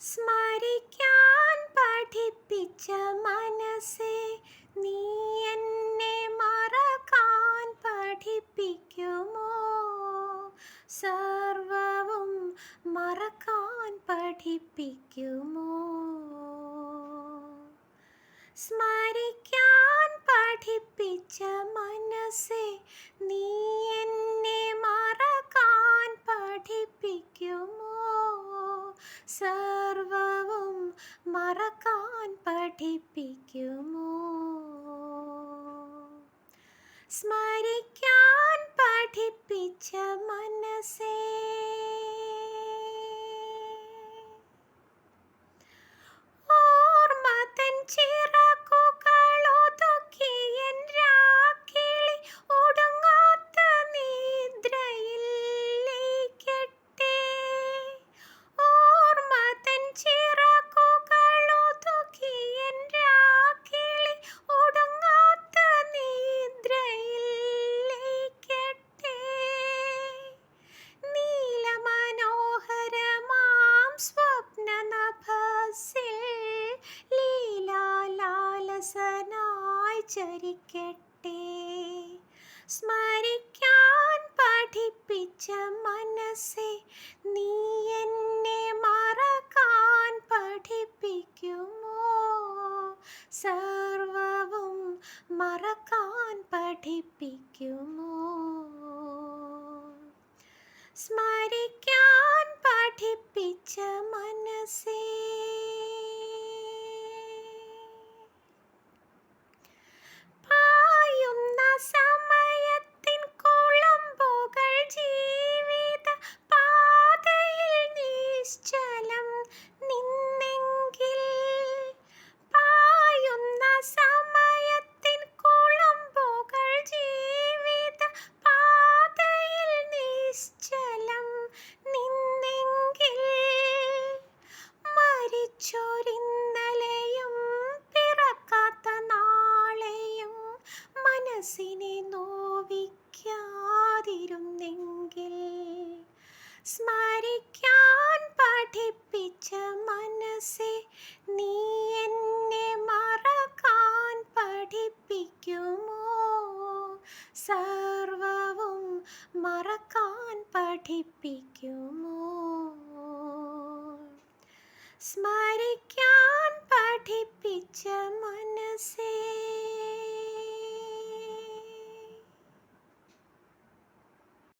സ്മരിക്കാൻ പഠിപ്പിച്ച മനസ്സേ നീ എന്നെ മറക്കാൻ പഠിപ്പിക്കുമോ? സർവവും മറക്കാൻ പഠിപ്പിക്കുമോ? സ്മരിക്കാൻ മറക്കാൻ പഠിപ്പിക്കുമോ സ്മരിക്കാൻ പഠിപ്പിച്ച മനസ്സേ ലീലാലാലസനായി ചരിക്കട്ടെ. സ്മരിക്കാൻ പഠിപ്പിച്ച മനസ്സെ നീ എന്നെ മറക്കാൻ പഠിപ്പിക്കുമോ? സർവവും മറക്കാൻ പഠിപ്പിക്കുമോ? സ്മരിക്കാൻ സ്മരിക്കാൻ പഠിപ്പിച്ച മനസ്സെ നീ എന്നെ മറക്കാൻ പഠിപ്പിക്കുമോ? സർവവും മറക്കാൻ പഠിപ്പിക്കുമോ? സ്മ